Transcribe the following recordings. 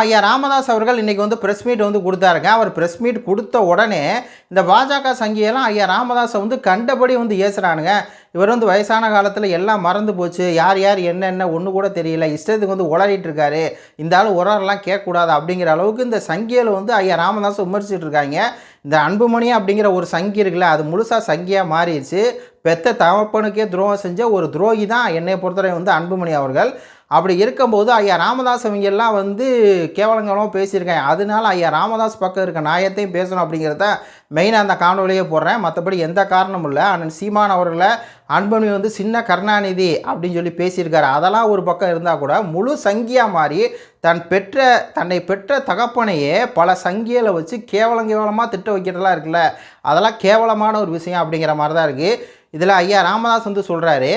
ஐயா ராமதாஸ் அவர்கள் இன்றைக்கி வந்து ப்ரெஸ் மீட் வந்து கொடுத்தாருங்க. அவர் ப்ரெஸ் மீட் கொடுத்த உடனே இந்த பாஜக சங்கியெல்லாம் ஐயா ராமதாஸை வந்து கண்டபடி வந்து ஏசுகிறானுங்க இவர் வந்து வயசான காலத்தில் எல்லாம் மறந்து போச்சு. யார் யார் என்னென்ன ஒன்று கூட தெரியல. இஷ்டத்துக்கு வந்து உளறிட்டு இருக்காரு. இந்த ஆள் உரரெல்லாம் கேட்கக்கூடாது அப்படிங்கிற அளவுக்கு இந்த சங்கியில் வந்து ஐயா ராமதாஸை விமர்சிட்டு இருக்காங்க. இந்த அன்புமணி அப்படிங்கிற ஒரு சங்கி இருக்குல்ல அது முழுசாக சங்கியாக மாறிடுச்சு. பெத்த தகப்பனுக்கே துரோகம் செஞ்ச ஒரு துரோகி தான் என்னை பொறுத்தவரை வந்து அன்புமணி அவர்கள். அப்படி இருக்கும்போது ஐயா ராமதாஸ் அவங்கெல்லாம் வந்து கேவலங்கமாக பேசியிருக்காங்க. அதனால ஐயா ராமதாஸ் பக்கம் இருக்க நியாயத்தையும் பேசணும் அப்படிங்கிறத மெயினாக அந்த காணொலியே போடுறேன். மற்றபடி எந்த காரணமும் இல்லை. அண்ணன் சீமான் அவர்களை அன்பனி வந்து சின்ன கருணாநிதி அப்படின்னு சொல்லி பேசியிருக்காரு. அதெல்லாம் ஒரு பக்கம் இருந்தால் கூட முழு சங்கியாக மாறி தன் பெற்ற தன்னை பெற்ற தகப்பனையே பல சங்கியில் வச்சு கேவலம் கேவலமாக திட்ட வைக்கிறதெல்லாம் இருக்குல்ல. அதெல்லாம் கேவலமான ஒரு விஷயம் அப்படிங்கிற மாதிரி தான் இருக்குது இதில் ஐயா ராமதாஸ் வந்து சொல்கிறாரு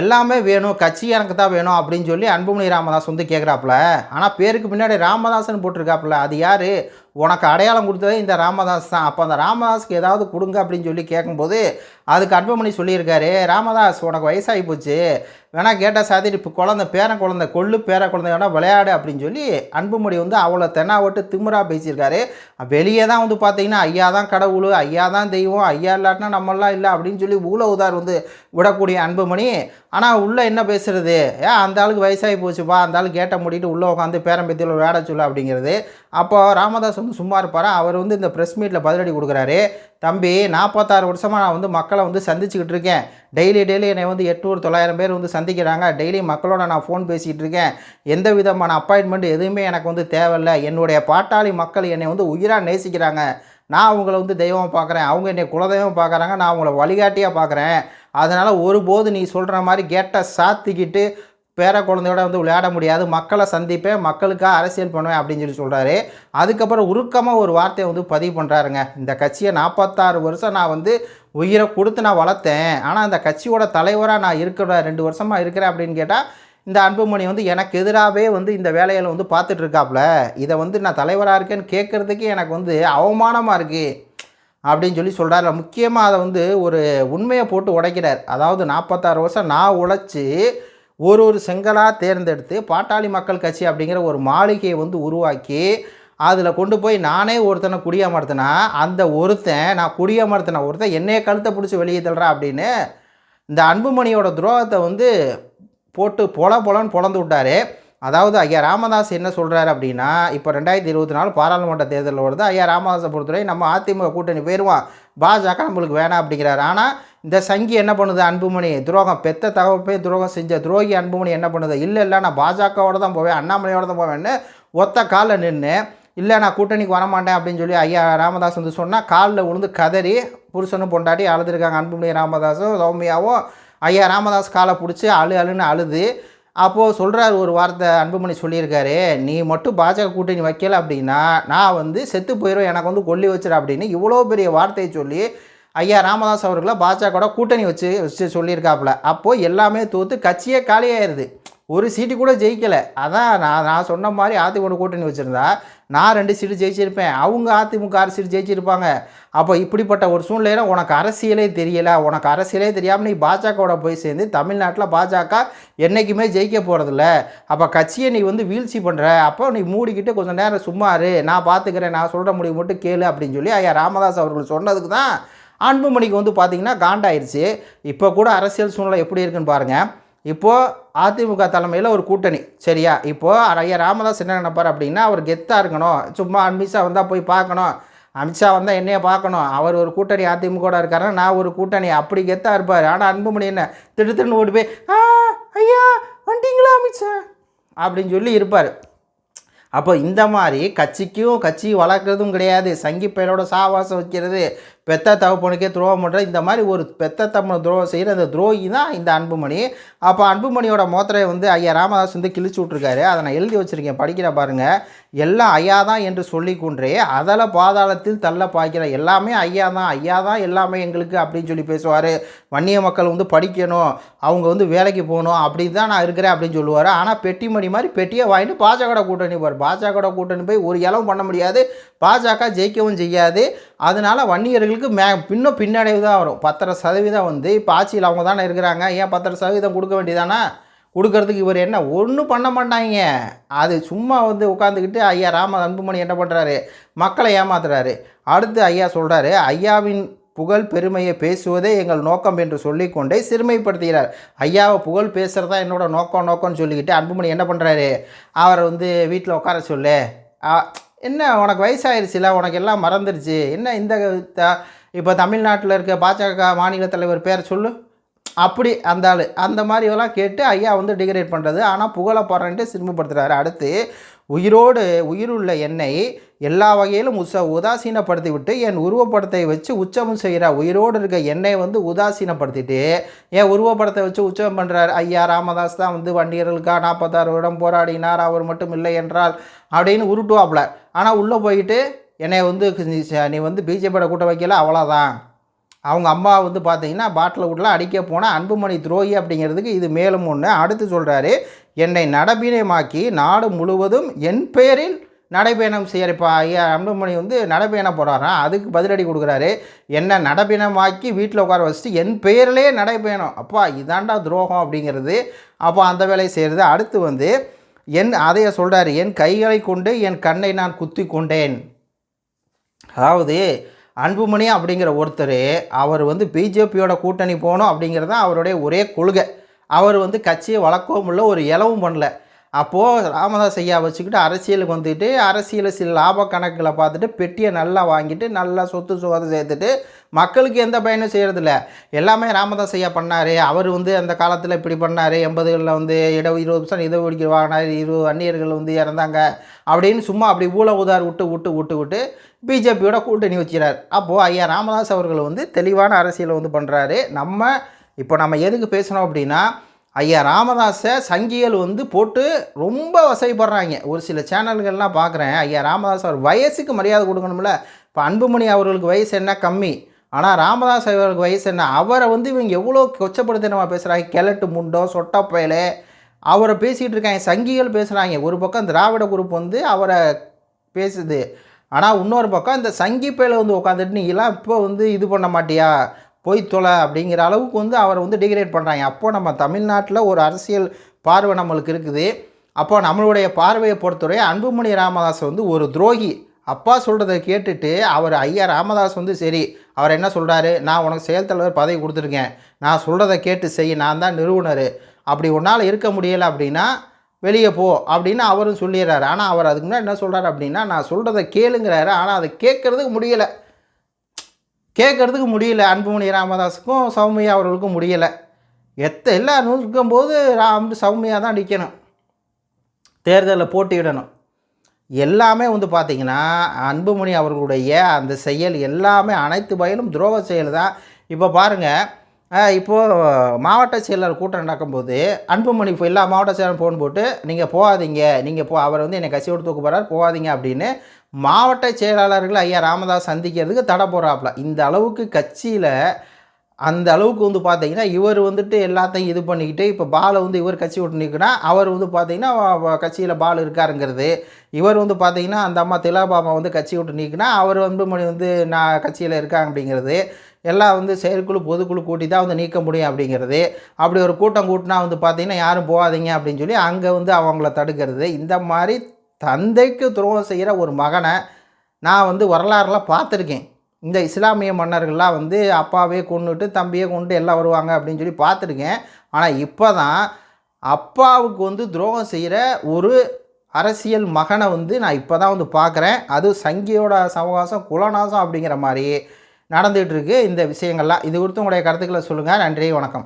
எல்லாமே வேணும் கட்சி எனக்கு தான் வேணும் அப்படின்னு சொல்லி அன்புமணி ராமதாஸ் வந்து கேட்குறாப்புல ஆனால் பேருக்கு பின்னாடி ராமதாஸ்னு போட்டிருக்காப்புல. அது யார்? உனக்கு அடையாளம் கொடுத்ததே இந்த ராமதாஸ் தான். அப்போ அந்த ராமதாஸ்க்கு ஏதாவது கொடுங்க அப்படின்னு சொல்லி கேட்கும்போது அதுக்கு அன்புமணி சொல்லியிருக்காரு ராமதாஸ் உனக்கு வயசாகி போச்சு. வேணால் கேட்டால் சாதிட்டு இப்போ குழந்தை பேரன் குழந்தை கொள்ளு பேர குழந்தை வேணால் விளையாடு அப்படின்னு சொல்லி அன்புமணி வந்து அவ்வளோ தென்னாவட்டு திமிரா பேசியிருக்காரு. வெளியே தான் வந்து பார்த்தீங்கன்னா ஐயா தான் கடவுள் ஐயா தான் தெய்வம் ஐயா இல்லாட்டினா நம்மளாம் இல்லை அப்படின்னு சொல்லி ஊழ உதார் வந்து விடக்கூடிய அன்புமணி. ஆனால் உள்ளே என்ன பேசுறது? ஏன் அந்த ஆளுக்கு வயசாகி போச்சுப்பா அந்த ஆள் கேட்ட மூடிட்டு உள்ளே உட்காந்து பேரம்பத்தியில் விளையாட சொல்லு அப்படிங்கிறது. அப்போ ராமதாஸ் வந்து சும்மா இருப்பாரா? அவர் வந்து இந்த ப்ரெஸ் மீட்டில் பதிலடி கொடுக்குறாரு. தம்பி நாற்பத்தாறு வருஷமாக நான் வந்து மக்களை வந்து சந்திச்சுக்கிட்டு இருக்கேன். டெய்லி டெய்லி என்னை வந்து எட்நூறு தொள்ளாயிரம் பேர் வந்து சந்திக்கிறாங்க. டெய்லி மக்களோட நான் ஃபோன் பேசிகிட்டு இருக்கேன். எந்த விதமான அப்பாயின்மெண்ட் எதுவுமே எனக்கு வந்து தேவையில்லை. என்னுடைய பாட்டாளி மக்கள் என்னை வந்து உயிராக நேசிக்கிறாங்க. நான் அவங்கள வந்து தெய்வம் பார்க்குறேன். அவங்க என்னை குலதெய்வம் பார்க்குறாங்க. நான் அவங்கள வழிகாட்டியாக பார்க்குறேன். அதனால் ஒருபோது நீ சொல்கிற மாதிரி கேட்டை சாத்திக்கிட்டு பேர குழந்தையோட வந்து விளையாட முடியாது. மக்களை சந்திப்பேன் மக்களுக்காக அரசியல் பண்ணுவேன் அப்படின்னு சொல்லி சொல்கிறாரு அதுக்கப்புறம் உருக்கமாக ஒரு வார்த்தையை வந்து பதிவு பண்ணுறாருங்க இந்த கட்சியை நாற்பத்தாறு வருஷம் நான் வந்து உயிரை கொடுத்து நான் வளர்த்தேன். ஆனால் அந்த கட்சியோட தலைவராக நான் இருக்கிற ரெண்டு வருஷமாக இருக்கிறேன் அப்படின்னு கேட்டால் இந்த அன்புமணி வந்து எனக்கு எதிராகவே வந்து இந்த வேலையில் வந்து பார்த்துட்ருக்காப்புல இதை வந்து நான் தலைவராக இருக்கேன்னு கேட்குறதுக்கு எனக்கு வந்து அவமானமாக இருக்குது அப்படின்னு சொல்லி சொல்கிறாரு முக்கியமாக அதை வந்து ஒரு உண்மையை போட்டு உடைக்கிறார். அதாவது நாற்பத்தாறு வருஷம் நான் உழைச்சி ஒரு ஒரு செங்கலாக தேர்ந்தெடுத்து பாட்டாளி மக்கள் கட்சி அப்படிங்கிற ஒரு மாளிகையை வந்து உருவாக்கி அதில் கொண்டு போய் நானே ஒருத்தனை குடியமர்த்தினா அந்த ஒருத்தன் நான் குடியமர்த்தின ஒருத்தன் என்னைய கழுத்தை பிடிச்சி வெளியே தள்ளுறா அப்படின்னு இந்த அன்புமணியோட துரோகத்தை வந்து போட்டு பொல பொலன்னு பொழந்து விட்டாரு. அதாவது ஐயா ராமதாஸ் என்ன சொல்கிறாரு அப்படின்னா இப்போ ரெண்டாயிரத்தி இருபத்தி நாலு பாராளுமன்ற தேர்தலில் வருது. ஐயா ராமதாஸை பொறுத்தவரை நம்ம அதிமுக கூட்டணி போயிடுவான் பாஜக நம்மளுக்கு வேணாம் அப்படிங்கிறாரு. ஆனால் இந்த சங்கி என்ன பண்ணுது? அன்புமணி. துரோகம். பெத்த தகவப்பே துரோகம் செஞ்ச துரோகி அன்புமணி என்ன பண்ணுது? இல்லை இல்லை நான் பாஜகவோட தான் போவேன் அண்ணாமலையோட தான் போவேன்னு ஒத்த காலில் நின்று இல்லை நான் கூட்டணிக்கு வரமாட்டேன் அப்படின்னு சொல்லி ஐயா ராமதாஸ் வந்து சொன்னால் காலில் விழுந்து கதறி புருஷனும் பொண்டாட்டி அழுதுருக்காங்க. அன்புமணி ராமதாஸும் சௌமியாவும். ஐயா ராமதாஸ் காலை பிடிச்சி அழு அழுன்னு அழுது அப்போது சொல்கிறார் ஒரு வார்த்தை அன்புமணி சொல்லியிருக்காரு நீ மட்டும் பாஜக கூட்டணி வைக்கல அப்படின்னா நான் வந்து செத்து போயிடும் எனக்கு வந்து கொல்லி வச்சிட அப்படின்னு இவ்வளோ பெரிய வார்த்தையை சொல்லி ஐயா ராமதாஸ் அவர்களை பாஜகவோட கூட்டணி வச்சு வச்சு சொல்லியிருக்காப்புல. அப்போது எல்லாமே தோற்று கட்சியே காலியாயிருது. ஒரு சீட்டு கூட ஜெயிக்கலை. அதான் நான் நான் சொன்ன மாதிரி அதிமுக கூட்டணி வச்சுருந்தா நான் ரெண்டு சீட்டு ஜெயிச்சிருப்பேன். அவங்க அதிமுக ஆறு சீட்டு ஜெயிச்சிருப்பாங்க. அப்போ இப்படிப்பட்ட ஒரு சூழ்நிலையில் உனக்கு அரசியலே தெரியலை. உனக்கு அரசியலே தெரியாமல் நீ பாஜகவோட போய் சேர்ந்து தமிழ்நாட்டில் பாஜக என்றைக்குமே ஜெயிக்க போகிறதில்ல அப்போ கட்சியை நீ வந்து வீழ்ச்சி பண்ணுற அப்போ நீ மூடிக்கிட்டு கொஞ்சம் நேரம் சும்மாரு நான் பார்த்துக்கிறேன் நான் சொல்கிற முடிவு மட்டும் கேளு அப்படின்னு சொல்லி ஐயா ராமதாஸ் அவர்கள் சொன்னதுக்கு தான் அன்புமணிக்கு வந்து பார்த்திங்கன்னா காண்டாயிருச்சு. இப்போ கூட அரசியல் சூழ்நிலை எப்படி இருக்குன்னு பாருங்கள் இப்போது அதிமுக தலைமையில் ஒரு கூட்டணி. சரியா? இப்போது ஐயா ராமதாஸ் என்ன நினைப்பார் அப்படின்னா அவர் கெத்தாக இருக்கணும். சும்மா அமித்ஷா வந்தால் போய் பார்க்கணும். அமித்ஷா வந்தால் என்னைய பார்க்கணும். அவர் ஒரு கூட்டணி அதிமுக இருக்காரு நான் ஒரு கூட்டணி. அப்படி கெத்தாக இருப்பார். ஆனால் அன்புமணி என்ன திட்டு திட்டு ஓடி போய் ஆ ஐயா வண்டிங்களா அமித்ஷா? அப்படின்னு சொல்லி இருப்பார். அப்போ இந்த மாதிரி கட்சிக்கும் கட்சி வளர்க்குறதும் கிடையாது. சங்கி பெயரோட சாவாசம் வைக்கிறது பெத்த தகப்பனுக்கே துரோகம் பண்ணுற இந்த மாதிரி ஒரு பெத்த தம்மனை துரோகம் செய்கிற அந்த துரோகி தான் இந்த அன்புமணி. அப்போ அன்புமணியோட மோத்திரையை வந்து ஐயா ராமதாஸ் வந்து கிழிச்சு விட்ருக்காரு அதை நான் எழுதி வச்சுருக்கேன். படிக்கிற பாருங்கள் எல்லாம் ஐயா தான் என்று சொல்லி கொன்றே அதில் பாதாளத்தில் தள்ள பாய்க்கிற எல்லாமே ஐயா தான். ஐயா தான் எல்லாமே எங்களுக்கு அப்படின்னு சொல்லி பேசுவார். வன்னிய மக்கள் வந்து படிக்கணும். அவங்க வந்து வேலைக்கு போகணும். அப்படி தான் நான் இருக்கிறேன் அப்படின்னு சொல்லுவார். ஆனால் பெட்டி மணி மாதிரி பெட்டியை வாங்கிட்டு பாஜக கூட்டணி போவார் பாஜக கூட்டணி போய் ஒரு இளவும் பண்ண முடியாது. பாஜக ஜெயிக்கவும் செய்யாது. அதனால வன்னியர்களுக்கு மே பின்னும் பின்னடைவு தான் வரும். பத்தரை சதவீதம் வந்து இப்போ ஆட்சியில் அவங்க தானே இருக்கிறாங்க. ஏன் பத்தரை சதவீதம் கொடுக்க வேண்டியதானா? கொடுக்கறதுக்கு இவர் என்ன ஒன்றும் பண்ண மாட்டாங்க. அது சும்மா வந்து உட்காந்துக்கிட்டு ஐயா ராம அன்புமணி என்ன பண்ணுறாரு மக்களை ஏமாத்துறாரு. அடுத்து ஐயா சொல்கிறாரு ஐயாவின் புகழ் பெருமையை பேசுவதே எங்கள் நோக்கம் என்று சொல்லிக்கொண்டே சிறுமைப்படுத்துகிறார். ஐயாவை புகழ் பேசுகிறதா என்னோட நோக்கம் நோக்கம்னு சொல்லிக்கிட்டு அன்புமணி என்ன பண்ணுறாரு அவரை வந்து வீட்டில் உட்கார சொல்லு. என்ன உனக்கு வயசாயிருச்சுல உனக்கு எல்லாம் மறந்துடுச்சு என்ன இந்த இப்போ தமிழ்நாட்டில் இருக்க பாஜக மாநில தலைவர் பேர் சொல்லு. அப்படி அந்த ஆள். அந்த மாதிரி எல்லாம் கேட்டு ஐயா வந்து டிகிரேட் பண்ணுறது ஆனால் புகழை போகிறேன்ட்டு சிறுமப்படுத்துகிறாரு அடுத்து உயிரோடு உயிருள்ள என்னை எல்லா வகையிலும் உச உதாசீனப்படுத்தி விட்டு என் உருவப்படத்தை வச்சு உச்சமும் செய்கிற உயிரோடு இருக்க என்னை வந்து உதாசீனப்படுத்திட்டு என் உருவப்படத்தை வச்சு உச்சம் பண்ணுறார் ஐயா ராமதாஸ் தான் வந்து வண்டியர்களுக்காக நாற்பத்தாறு வருடம் போராடினார். அவர் மட்டும் இல்லை என்றால் அப்படின்னு உருட்டுவாப்புல. ஆனால் உள்ளே போயிட்டு என்னை வந்து நீ- வந்து பிஜேபியோட கூட்ட வைக்கல அவ்வளோதான் அவங்க அம்மா வந்து பார்த்தீங்கன்னா பாட்டில் விட்லாம் அடிக்க போனால் அன்புமணி துரோகி அப்படிங்கிறதுக்கு இது மேலும் ஒன்று. அடுத்து சொல்கிறாரு என்னை நடைபயணமாக்கி நாடு முழுவதும் என் பெயரில் நடைபயணம் செய்யறப்பா. ஐயா அன்புமணி வந்து நடைபயணம் போகிறாராம் அதுக்கு பதிலடி கொடுக்குறாரு என்ன நடைபயணமாக்கி வீட்டில் உட்கார வச்சுட்டு என் பெயரிலே நடைபயணம். அப்பா இதாண்டா துரோகம் அப்படிங்கிறது அப்போ அந்த வேலையை செய்கிறது அடுத்து வந்து என் அதைய சொல்கிறாரு என் கைகளை கொண்டு என் கண்ணை நான் குத்தி கொண்டேன். அதாவது அன்புமணி அப்படிங்கிற ஒருத்தர் அவர் வந்து பிஜேபியோட கூட்டணி போகணும் அப்படிங்கிறது தான் அவருடைய ஒரே கொள்கை. அவர் வந்து கட்சியை வளர்க்கவும் இல்லை ஒரு இலவும் பண்ணல. அப்போது ராமதாஸ் ஐயா வச்சுக்கிட்டு அரசியலுக்கு வந்துட்டு அரசியல் சில லாப கணக்கில் பார்த்துட்டு பெட்டியை நல்லா வாங்கிட்டு நல்லா சொத்து சுகத்தை சேர்த்துட்டு மக்களுக்கு எந்த பயனும் செய்கிறதில்ல எல்லாமே ராமதாஸ் ஐயா பண்ணார். அவர் வந்து அந்த காலத்தில் இப்படி பண்ணார். எண்பதுகளில் வந்து இட இருபது பர்சன்ட் இதை ஒழிக்க வாங்கினார். இருபது அந்நியர்கள் வந்து இறந்தாங்க. அப்படின்னு சும்மா அப்படி ஊழ உதார் விட்டு விட்டு விட்டு விட்டு பிஜேபியோட கூட்டணி வச்சுறார் அப்போது ஐயா ராமதாஸ் அவர்கள் வந்து தெளிவான அரசியலை வந்து பண்ணுறாரு நம்ம இப்போ நம்ம எதுக்கு பேசணும் அப்படின்னா ஐயா ராமதாஸை சங்கிகள் வந்து போட்டு ரொம்ப வசைப்படுறாங்க. ஒரு சில சேனல்கள்லாம் பார்க்குறேன். ஐயா ராமதாஸ் அவர் வயசுக்கு மரியாதை கொடுக்கணும்ல. இப்போ அன்புமணி அவர்களுக்கு வயசு என்ன? கம்மி. ஆனால் ராமதாஸ் அவர்களுக்கு வயசு என்ன? அவரை வந்து இவங்க எவ்வளோ கொச்சப்படுத்தினமா நம்ம பேசுகிறாங்க கிழட்டு முண்டோ சொட்டப்பயலே அவரை பேசிகிட்டு இருக்காங்க. சங்கிகள் பேசுகிறாங்க ஒரு பக்கம் திராவிட குரூப் வந்து அவரை பேசுது. ஆனால் இன்னொரு பக்கம் இந்த சங்கி பையில வந்து உட்காந்துட்டு நீங்களாம் இப்போ வந்து இது பண்ண மாட்டியா? போய் தொலை அப்படிங்கிற அளவுக்கு வந்து அவரை வந்து டிகிரேட் பண்ணுறாங்க அப்போ நம்ம தமிழ்நாட்டில் ஒரு அரசியல் பார்வை நம்மளுக்கு இருக்குது. அப்போ நம்மளுடைய பார்வையை பொறுத்தவரை அன்புமணி ராமதாஸ் வந்து ஒரு துரோகி. அப்பா சொல்கிறத கேட்டுட்டு அவர் ஐயா ராமதாஸ் வந்து சரி அவர் என்ன சொல்கிறாரு நான் உனக்கு செயல் தலைவர் பதவி கொடுத்துருக்கேன். நான் சொல்கிறத கேட்டு செய் நான் தான் நிறுவனர். அப்படி உன்னால் இருக்க முடியலை அப்படின்னா வெளியே போ அப்படின்னு அவரும் சொல்லிடுறாரு. ஆனால் அவர் அதுக்கு முன்னாடி என்ன சொல்கிறாரு அப்படின்னா நான் சொல்கிறத கேளுங்கிறாரு. ஆனால் அதை கேட்குறதுக்கு முடியலை. கேட்குறதுக்கு முடியல. அன்புமணி ராமதாஸுக்கும் சௌமியா அவர்களுக்கும் முடியலை. எத்த எல்லாரும் இருக்கும்போது ராம் சௌமியா தான் நிற்கணும் தேர்தலில் போட்டியிடணும். எல்லாமே வந்து பார்த்திங்கன்னா அன்புமணி அவர்களுடைய அந்த செயல் எல்லாமே அனைத்து வகையிலும் துரோக செயல் தான். இப்போ பாருங்கள் இப்போது மாவட்ட செயலர் கூட்டம் நடக்கும்போது அன்புமணி இப்போ எல்லா மாவட்ட செயலரும் ஃபோன் போட்டு நீங்கள் போகாதீங்க. நீங்கள் போ அவர் வந்து என்னை கட்சியோடு தூக்க போகிறார் போகாதீங்க அப்படின்னு மாவட்ட செயலாளர்கள் ஐயா ராமதாஸ் சந்திக்கிறதுக்கு தடை போடுறாப்புல. இந்த அளவுக்கு கட்சியில் அந்த அளவுக்கு வந்து பார்த்தீங்கன்னா இவர் வந்துட்டு எல்லாத்தையும் இது பண்ணிக்கிட்டு இப்போ பாலை வந்து இவர் கட்சி விட்டு நிற்குனா அவர் வந்து பார்த்தீங்கன்னா கட்சியில் பால் இருக்காருங்கிறது. இவர் வந்து பார்த்தீங்கன்னா அந்த அம்மா திலாபாமா வந்து கட்சி விட்டு நீக்கினா அவர் வந்து மணி வந்து நான் கட்சியில் இருக்காங்க அப்படிங்கிறது. எல்லாம் வந்து செயற்குழு பொதுக்குழு கூட்டி தான் வந்து நீக்க முடியும் அப்படிங்கிறது. அப்படி ஒரு கூட்டம் கூட்டினா வந்து பார்த்தீங்கன்னா யாரும் போகாதீங்க அப்படின்னு சொல்லி அங்கே வந்து அவங்கள தடுக்கிறது. இந்த மாதிரி தந்தைக்கு துரோகம் செய்கிற ஒரு மகனை நான் வந்து வரலாறுலாம் பார்த்துருக்கேன். இந்த இஸ்லாமிய மன்னர்கள்லாம் வந்து அப்பாவே கொண்டுட்டு தம்பியே கொண்டு எல்லாம் வருவாங்க அப்படின்னு சொல்லி பார்த்துருக்கேன். ஆனால் இப்போ தான் அப்பாவுக்கு வந்து துரோகம் செய்கிற ஒரு அரசியல் மகனை வந்து நான் இப்போ தான் வந்து பார்க்குறேன். அது சங்கியோட சவகாசம் குலநாசம் அப்படிங்கிற மாதிரி நடந்துகிட்ருக்கு இந்த விஷயங்கள்லாம். இது குறித்து உங்களுடைய கருத்துக்களை சொல்லுங்கள் நன்றி வணக்கம்.